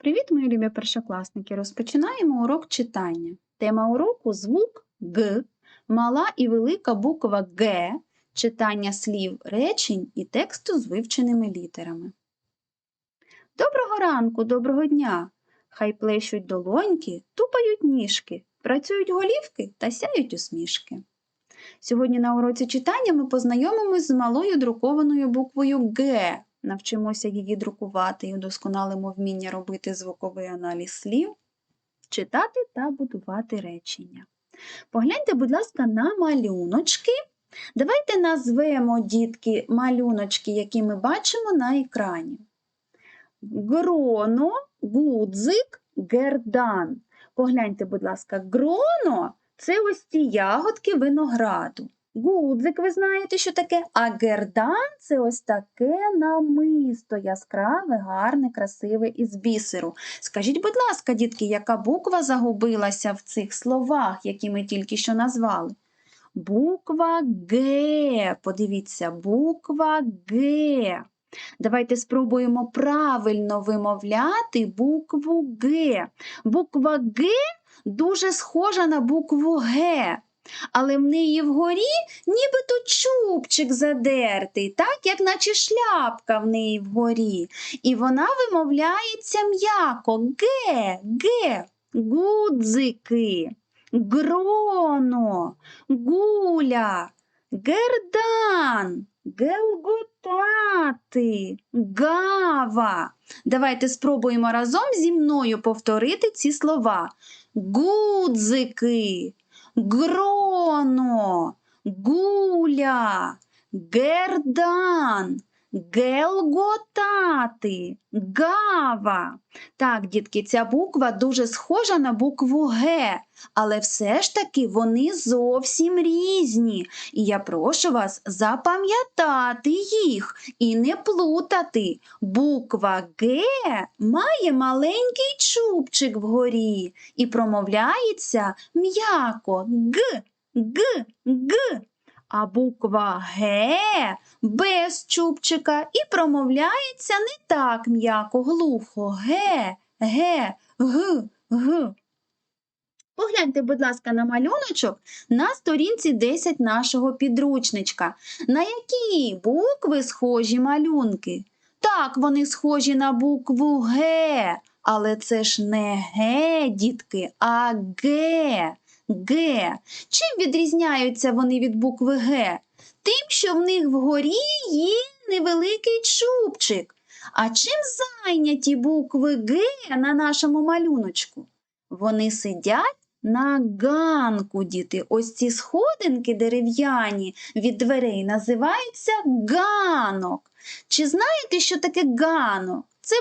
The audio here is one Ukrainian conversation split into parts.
Привіт, мої любі першокласники! Розпочинаємо урок читання. Тема уроку звук Г, мала і велика буква Г, читання слів, речень і тексту з вивченими літерами. Доброго ранку, доброго дня! Хай плещуть долоньки, тупають ніжки, працюють голівки та сяють усмішки. Сьогодні на уроці читання ми познайомимось з малою друкованою буквою Г. Навчимося її друкувати і удосконалимо вміння робити звуковий аналіз слів, читати та будувати речення. Погляньте, будь ласка, на малюночки. Давайте назвемо дітки малюночки, які ми бачимо на екрані. Гроно, гудзик, гердан. Погляньте, будь ласка, гроно це ось ці ягодки винограду. Гудзик, ви знаєте, що таке, а гердан це ось таке намисто, яскраве, гарне, красиве із бісеру. Скажіть, будь ласка, дітки, яка буква загубилася в цих словах, які ми тільки що назвали? Буква Г. Подивіться, буква Г. Давайте спробуємо правильно вимовляти букву Г. Буква Г дуже схожа на букву Г. Але в неї вгорі нібито чубчик задертий, так, як наче шляпка в неї вгорі. І вона вимовляється м'яко ге, ге, гудзики, гроно, гуля, гердан, гелготати, гава. Давайте спробуємо разом зі мною повторити ці слова. Гудзики гроно, гуля, гердан, гелготати, гава. Так, дітки, ця буква дуже схожа на букву Г, але все ж таки вони зовсім різні. І я прошу вас запам'ятати їх і не плутати. Буква Г має маленький чубчик вгорі і промовляється м'яко Г, Г, Г. А буква Г без чубчика і промовляється не так м'яко, глухо. Г, Г, Г, Г. Погляньте, будь ласка, на малюночок на сторінці 10 нашого підручничка. На які букви схожі малюнки? Так, вони схожі на букву Г, але це ж не Г, дітки, а Г. Г. Чим відрізняються вони від букви Г? Тим, що в них вгорі є невеликий чубчик. А чим зайняті букви Г на нашому малюночку? Вони сидять на ганку, діти. Ось ці сходинки дерев'яні від дверей називаються ганок. Чи знаєте, що таке ганок? Це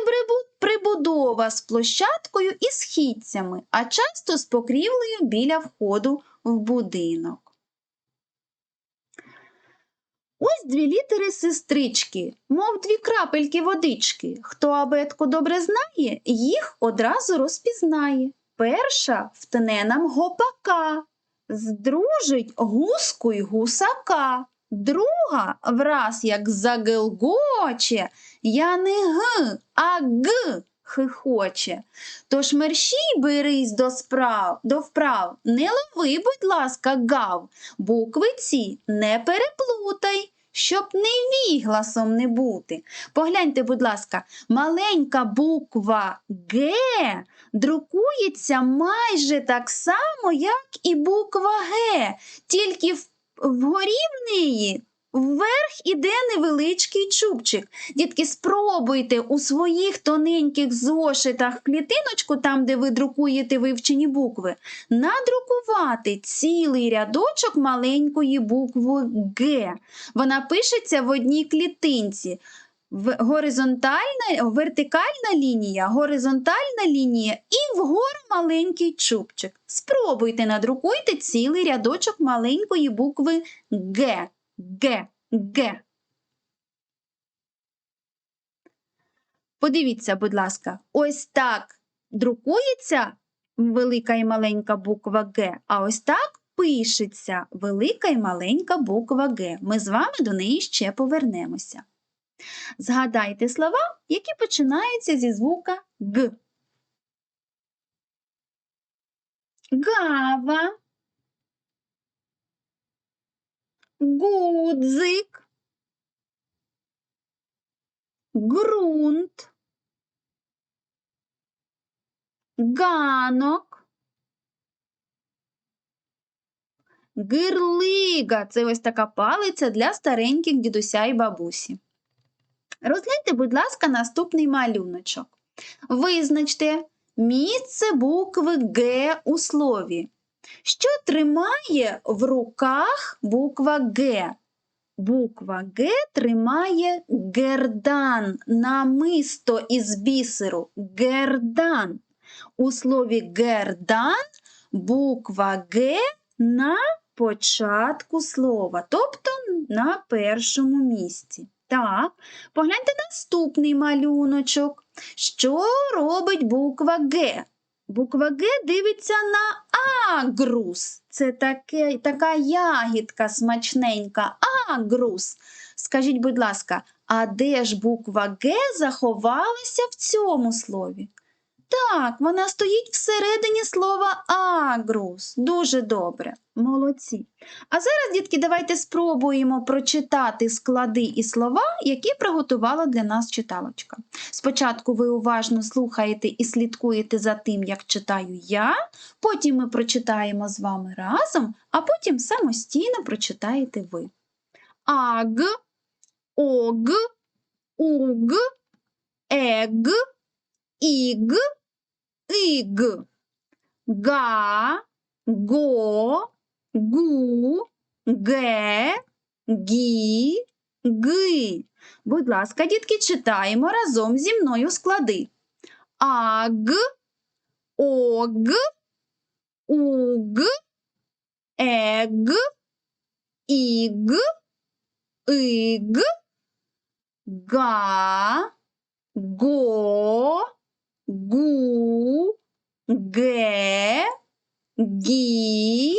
прибудова з площадкою і східцями, а часто з покрівлею біля входу в будинок. Ось дві літери сестрички, мов дві крапельки водички. Хто абетку добре знає, їх одразу розпізнає. Перша втне нам гопака, здружить гуску й гусака. Друга враз як загелгоче, я не г, а г хихоче. Тож мерщій берись до справ, до вправ, не лови, будь ласка, гав, букви ці не переплутай, щоб невігласом не бути. Погляньте, будь ласка, маленька буква Г друкується майже так само, як і буква Г, тільки вгорі в неї Вверх іде невеличкий чубчик. Дітки, спробуйте у своїх тоненьких зошитах клітиночку, там, де ви друкуєте вивчені букви, надрукувати цілий рядочок маленької букви Г. Вона пишеться в одній клітинці. Горизонтальна, вертикальна лінія, горизонтальна лінія і вгору маленький чубчик. Спробуйте надрукуйте цілий рядочок маленької букви Г. Г. Г. Подивіться, будь ласка, ось так друкується велика і маленька буква Г, а ось так пишеться велика і маленька буква Г. Ми з вами до неї ще повернемося. Згадайте слова, які починаються зі звука Г. Гава. Гудзик, ґрунт, ганок, гирлига це ось така палиця для стареньких дідуся і бабусі. Розгляньте, будь ласка, наступний малюночок. Визначте місце букви Г у слові. Що тримає в руках буква Г? Буква Г тримає гердан, намисто із бісеру. Гердан. У слові гердан буква Г на початку слова, тобто на першому місці. Так, погляньте наступний малюночок. Що робить буква Г? Буква Г дивиться на агрус. Це таке, така ягідка смачненька. Агрус. Скажіть, будь ласка, а де ж буква Г заховалася в цьому слові? Так, вона стоїть всередині слова агрус. Дуже добре, молодці. А зараз, дітки, давайте спробуємо прочитати склади і слова, які приготувала для нас читалочка. Спочатку ви уважно слухаєте і слідкуєте за тим, як читаю я, потім ми прочитаємо з вами разом, а потім самостійно прочитаєте ви. Аг, ог, уг, ег, іг, иг, га, го, гу, ге, гі, ги. Будь ласка, дітки, читаємо разом зі мною склади. Аг, ог, уг, ег, іг, иг, га, го, гу, ге, гі,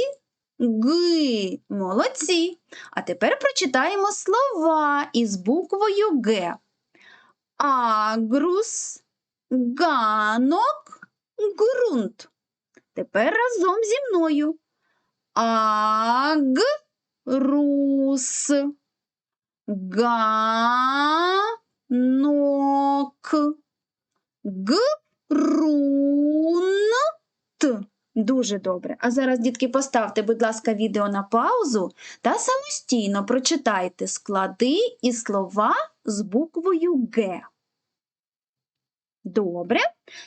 ги. Молодці. А тепер прочитаємо слова із буквою Г. Агрус, ганок, ґрунт. Тепер разом зі мною. Агрус, ганок, ґрунт. Дуже добре. А зараз, дітки, поставте, будь ласка, відео на паузу та самостійно прочитайте склади і слова з буквою Г. Добре.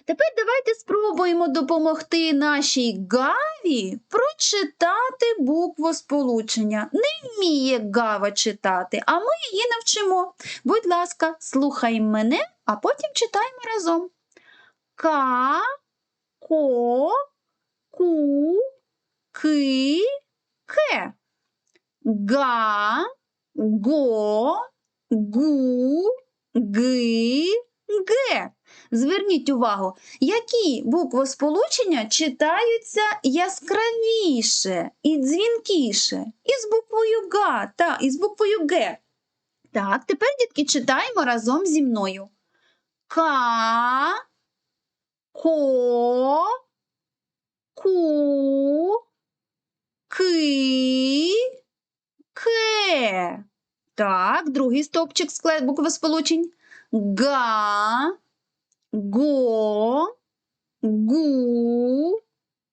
Тепер давайте спробуємо допомогти нашій Гаві прочитати букву сполучення. Не вміє Гава читати, а ми її навчимо. Будь ласка, слухай мене, а потім читаємо разом. Ка, ко, ку, ки, ке. Га, го, гу, ги, ге. Зверніть увагу, які буквосполучення читаються яскравіше і дзвінкіше із буквою Га та із буквою Г. Так, тепер, дітки, читаємо разом зі мною. Ка, ко, ку, ки, ке. Так, другий стовпчик склад буквосполучень. Га, го, гу,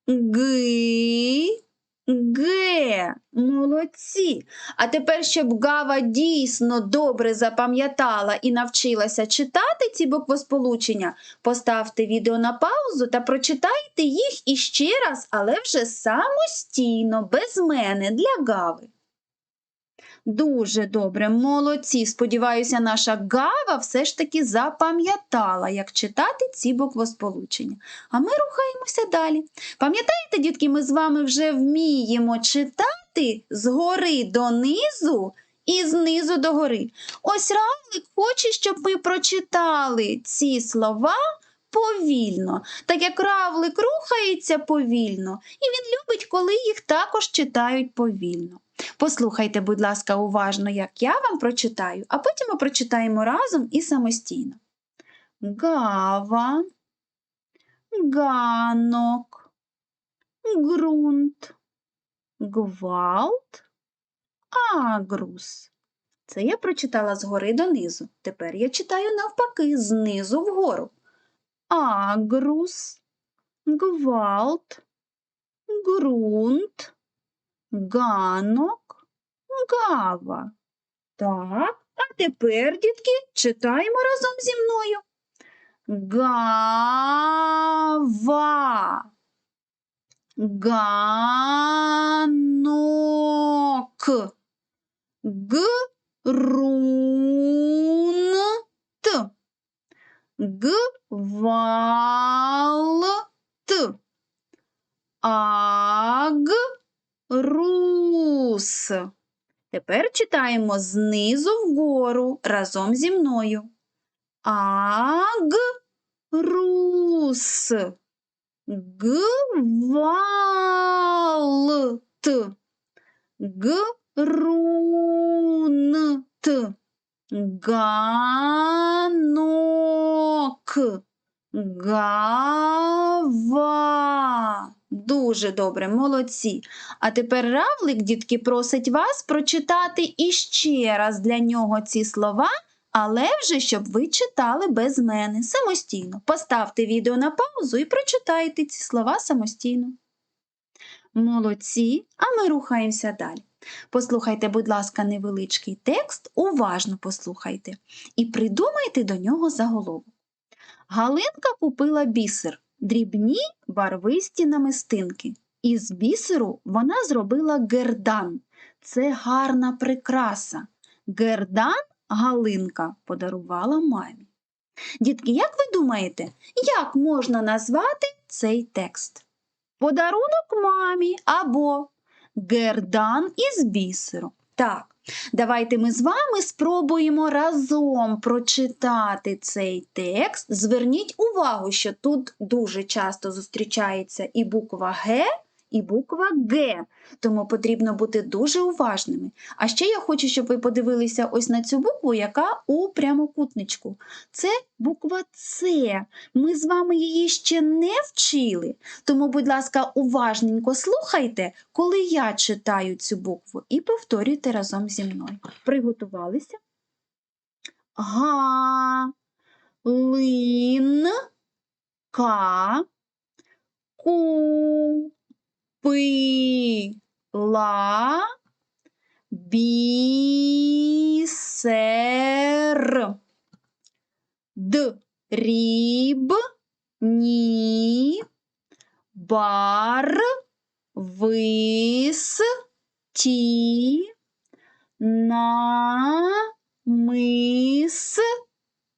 ги, ге. Молодці. А тепер, щоб Гава дійсно добре запам'ятала і навчилася читати ці буквосполучення, поставте відео на паузу та прочитайте їх іще раз, але вже самостійно, без мене, для Гави. Дуже добре, молодці. Сподіваюся, наша Гава все ж таки запам'ятала, як читати ці буквосполучення. А ми рухаємося далі. Пам'ятаєте, дітки, ми з вами вже вміємо читати згори донизу і знизу до гори. Ось равлик хоче, щоб ми прочитали ці слова повільно, так як равлик рухається повільно, і він любить, коли їх також читають повільно. Послухайте, будь ласка, уважно, як я вам прочитаю, а потім ми прочитаємо разом і самостійно. Гава, ганок, ґрунт, гвалт, агрус. Це я прочитала згори донизу. Тепер я читаю навпаки, знизу вгору. Агрус, гвалт, ґрунт, ганок, гава. Так, а тепер, дітки, читаємо разом зі мною. Гава. Ганок. Грунт. Гвалт. Агрус. Тепер читаємо знизу вгору разом зі мною. Агрус. Гвалт. Грунт. Ганок. Гава. Дуже добре, молодці. А тепер равлик, дітки, просить вас прочитати іще раз для нього ці слова, але вже щоб ви читали без мене самостійно. Поставте відео на паузу і прочитайте ці слова самостійно. Молодці, а ми рухаємося далі. Послухайте, будь ласка, невеличкий текст, уважно послухайте і придумайте до нього заголовок. Галинка купила бісер, дрібні барвисті намистинки. Із бісеру вона зробила гердан. Це гарна прикраса. Гердан Галинка подарувала мамі. Дітки, як ви думаєте, як можна назвати цей текст? Подарунок мамі або гердан із бісеру. Так, давайте ми з вами спробуємо разом прочитати цей текст. Зверніть увагу, що тут дуже часто зустрічається і буква Г, і буква Г, тому потрібно бути дуже уважними. А ще я хочу, щоб ви подивилися ось на цю букву, яка у прямокутничку. Це буква С. Ми з вами її ще не вчили. Тому, будь ласка, уважненько слухайте, коли я читаю цю букву, і повторюйте разом зі мною. Приготувалися? Га, лин, ка, ку, пи, ла, бісер, д, ріб, ні, бар, вис, ті, на, мис,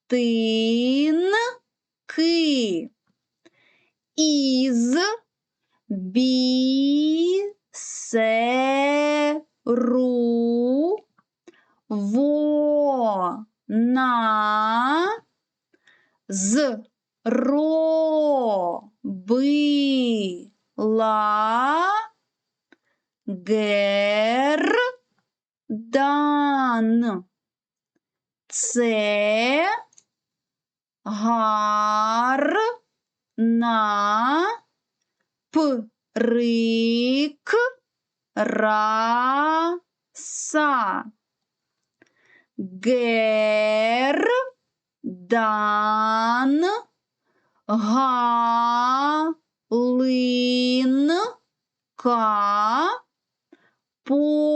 тин, із, бісеру, во, на, з, ро, би, ла, гер, дан. Це гар на прик раса. Гер дан галинка подарувала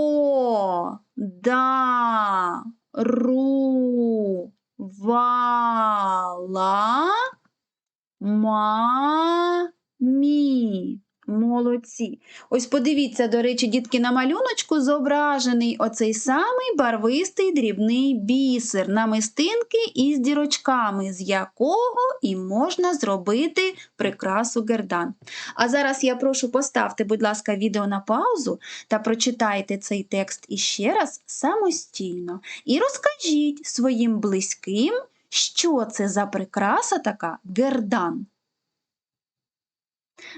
мамі. Молодці. Ось подивіться, до речі, дітки, на малюночку зображений оцей самий барвистий дрібний бісер, намистинки із дірочками, з якого і можна зробити прикрасу гердан. А зараз я прошу поставте, будь ласка, відео на паузу та прочитайте цей текст іще раз самостійно. І розкажіть своїм близьким, що це за прикраса така гердан.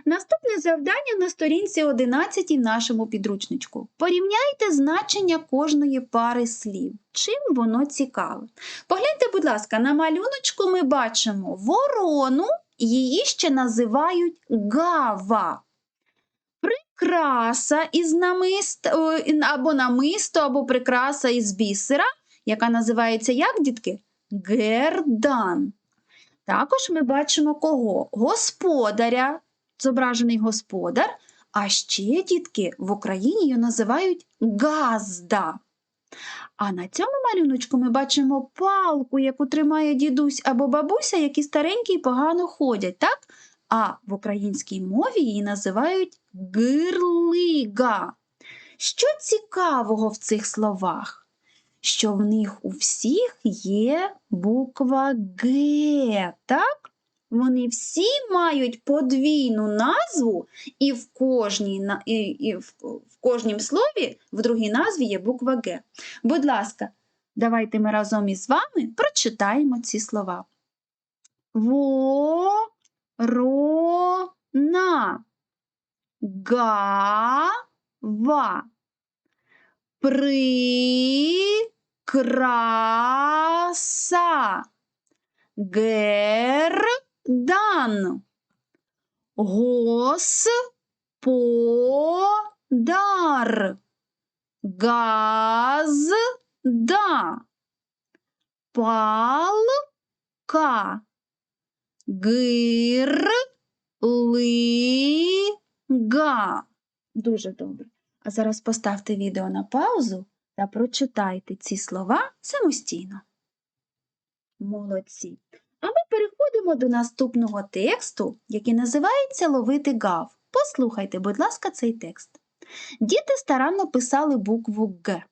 Наступне завдання на сторінці 11 в нашому підручничку. Порівняйте значення кожної пари слів. Чим воно цікаве? Погляньте, будь ласка, на малюночку ми бачимо ворону, її ще називають гава. прикраса із намист, або намисто, або прикраса із бісера, яка називається як, дітки? Гердан. Також ми бачимо кого? Господаря, зображений господар, а ще, дітки, в Україні його називають газда. А на цьому малюночку ми бачимо палку, яку тримає дідусь або бабуся, які старенькі і погано ходять, так? А в українській мові її називають гирлига. Що цікавого в цих словах? Що в них у всіх є буква Г, так? Вони всі мають подвійну назву, і в кожній, і, і в, в кожнім слові в другій назві є буква Г. Будь ласка, давайте ми разом із вами прочитаємо ці слова. Ворона, гава, прикраса, гердан, господар, газда, палка, гирлига. Дуже добре. А зараз поставте відео на паузу та прочитайте ці слова самостійно. Молодці. Переходимо до наступного тексту, який називається Ловити гав. Послухайте, будь ласка, цей текст. Діти старанно писали букву Г,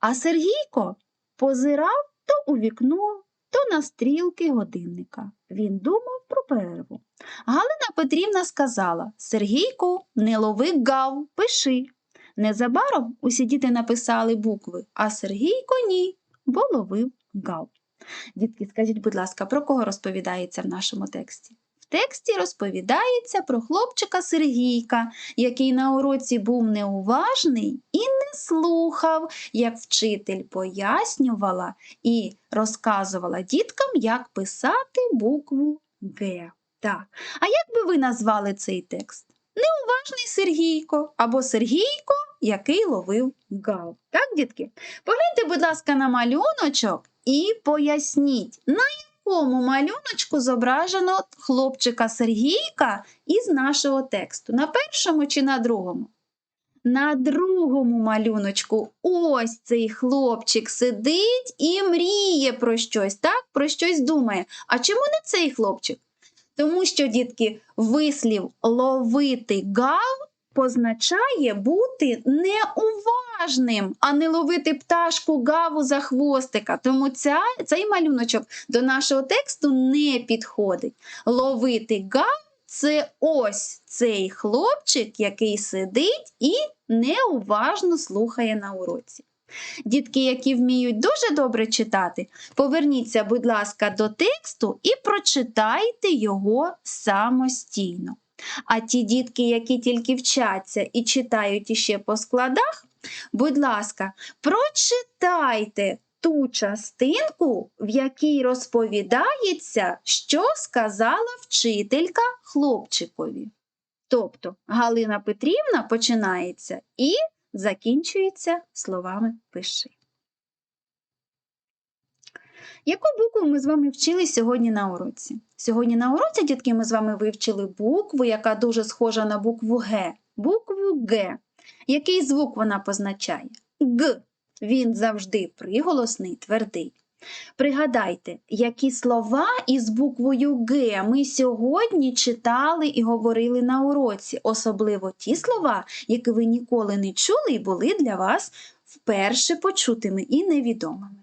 а Сергійко позирав то у вікно, то на стрілки годинника. Він думав про перерву. Галина Петрівна сказала: Сергійку, не лови гав, пиши. Незабаром усі діти написали букви, а Сергійко ні, бо ловив гав. Дітки, скажіть, будь ласка, про кого розповідається в нашому тексті? В тексті розповідається про хлопчика Сергійка, який на уроці був неуважний і не слухав, як вчитель пояснювала і розказувала діткам, як писати букву Г. Так. А як би ви назвали цей текст? Неуважний Сергійко або Сергійко, який ловив гав. Так, дітки? Погляньте, будь ласка, на малюночок і поясніть, на якому малюночку зображено хлопчика Сергійка із нашого тексту? На першому чи на другому? На другому малюночку ось цей хлопчик сидить і мріє про щось, так? Про щось думає. А чому не цей хлопчик? Тому що, дітки, вислів ловити гав позначає бути неуважним, а не ловити пташку гаву за хвостика. Тому ця, цей малюночок до нашого тексту не підходить. Ловити гав це ось цей хлопчик, який сидить і неуважно слухає на уроці. Дітки, які вміють дуже добре читати, поверніться, будь ласка, до тексту і прочитайте його самостійно. А ті дітки, які тільки вчаться і читають іще по складах, будь ласка, прочитайте ту частинку, в якій розповідається, що сказала вчителька хлопчикові. Тобто Галина Петрівна починається і закінчується словами пиши. Яку букву ми з вами вчили сьогодні на уроці? Сьогодні на уроці, дітки, ми з вами вивчили букву, яка дуже схожа на букву Г. Букву Г. Який звук вона позначає? Г. Він завжди приголосний, твердий. Пригадайте, які слова із буквою Г ми сьогодні читали і говорили на уроці, особливо ті слова, які ви ніколи не чули і були для вас вперше почутими і невідомими.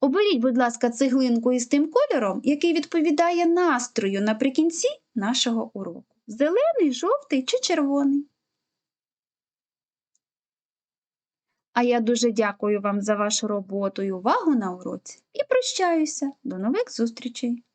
Оберіть, будь ласка, цеглинку із тим кольором, який відповідає настрою наприкінці нашого уроку. Зелений, жовтий чи червоний. А я дуже дякую вам за вашу роботу і увагу на уроці і прощаюся. До нових зустрічей!